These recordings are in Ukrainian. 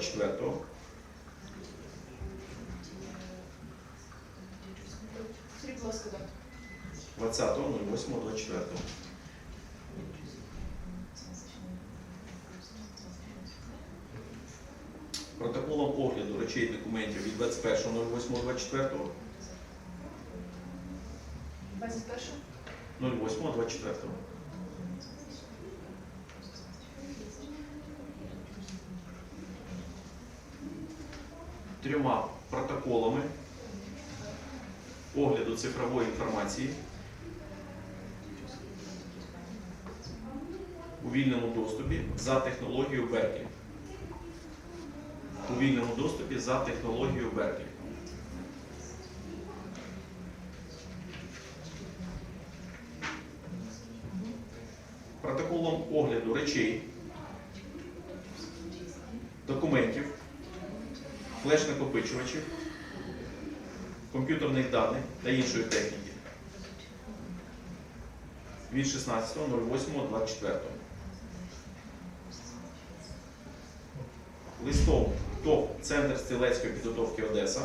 08.24. Скажіть, будь ласка, дату. 20.08.24. Протоколом огляду речей і документів від 21.08.24. 21? Трьома протоколами огляду цифрової інформації у вільному доступі за технологією Берклі. У вільному доступі за технологією Берклі. Протоколом огляду речей, документів, флеш-накопичувачів, комп'ютерних даних та іншої техніки від 16.08.24. Листом ТОВ Центр стрілецької підготовки Одеса.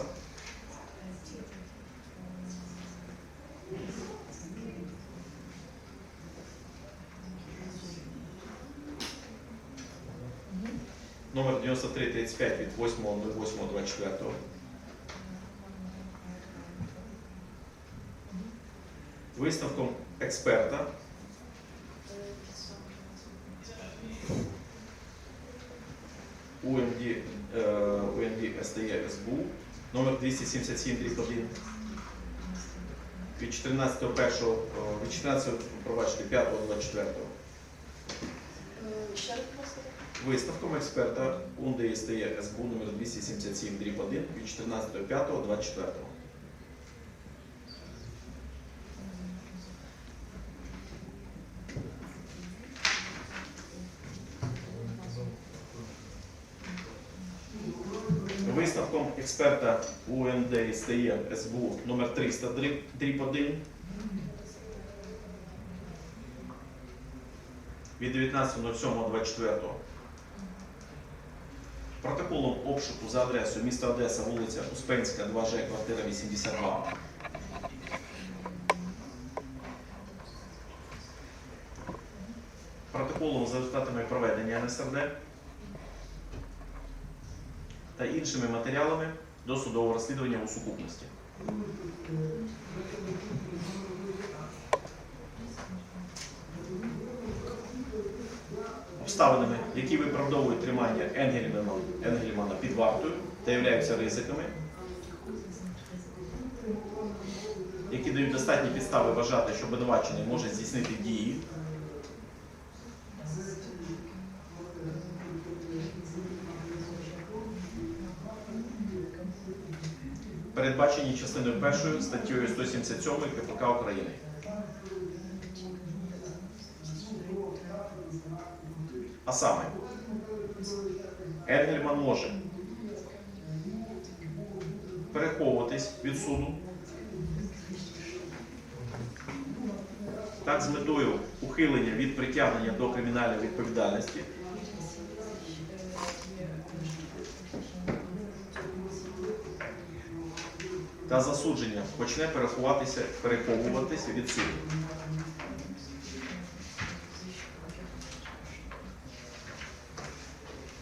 Номер 9335 від 8.08.24. Висновком експерта УМД, е, УМД СТЕ СБУ номер 277 1 від 14.1, е, від 14, пробачте, 5.24. Висновком експерта УНД СТЕ СБУ номер 277 дріб 1 від 14.5.24. Висновком експерта УНД СТЕ СБУ номер 300 дріб 1 від 19.07.24 протоколом обшуку за адресою міста Одеса, вулиця Успенська, 2Ж, квартира 82. Протоколом за результатами проведення НСРД та іншими матеріалами досудового розслідування у сукупності. Обставинами, які виправдовують тримання Енгельмана, під вартою та являються ризиками, які дають достатні підстави вважати, що обвинувачений може здійснити дії, передбачені частиною першою статтею 177 КПК України. А саме, Енгельман може переховуватись від суду. Так з метою ухилення від притягнення до кримінальної відповідальності. Та засудження почне переховуватися, переховуватися від суду.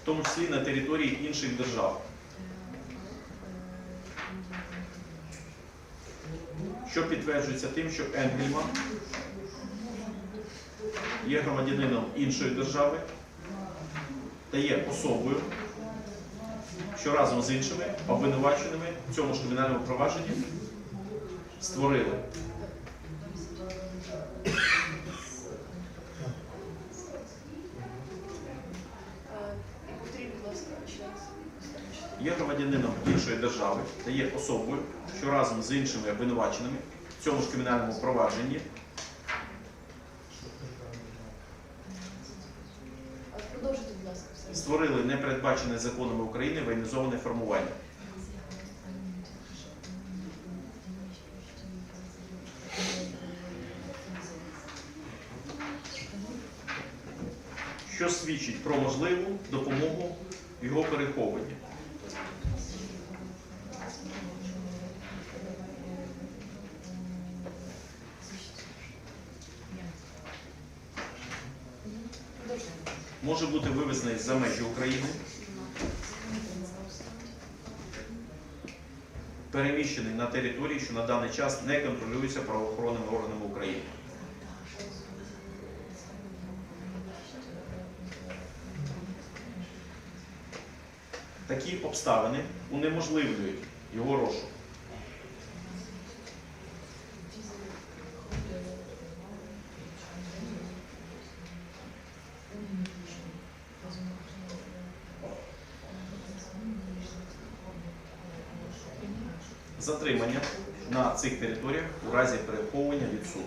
Тому числі на території інших держав. Що підтверджується тим, що Енгельман є громадянином іншої держави та є особою, що разом з іншими обвинуваченими в цьому ж кримінальному провадженні створили є громадянином іншої держави та є особою, що разом з іншими обвинуваченими в цьому ж кримінальному провадженні створили непередбачене законами України воєнізоване формування. Що свідчить про можливу допомогу в його переховуванні. Може бути вивезений за межі України, переміщений на території, що на даний час не контролюються правоохоронними органами України. Такі обставини унеможливлюють його розшук. Затримання на цих територіях у разі переховування від суду.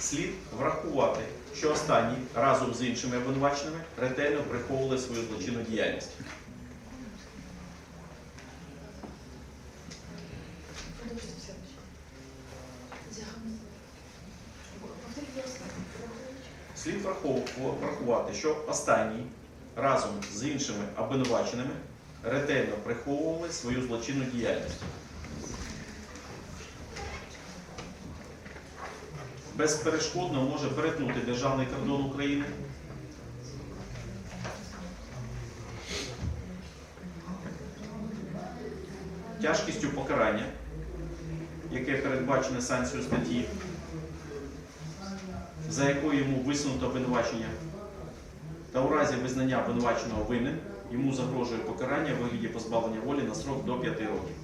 Слід врахувати, що останні разом з іншими обвинуваченими ретельно приховували свою злочинну діяльність. Врахувати, що останні разом з іншими обвинуваченими ретельно приховували свою злочинну діяльність. Безперешкодно може перетнути державний кордон України. Тяжкістю покарання, яке передбачене санкцією статті за якою йому висунуто обвинувачення, та у разі визнання обвинуваченого винним йому загрожує покарання в вигляді позбавлення волі на срок до 5 років.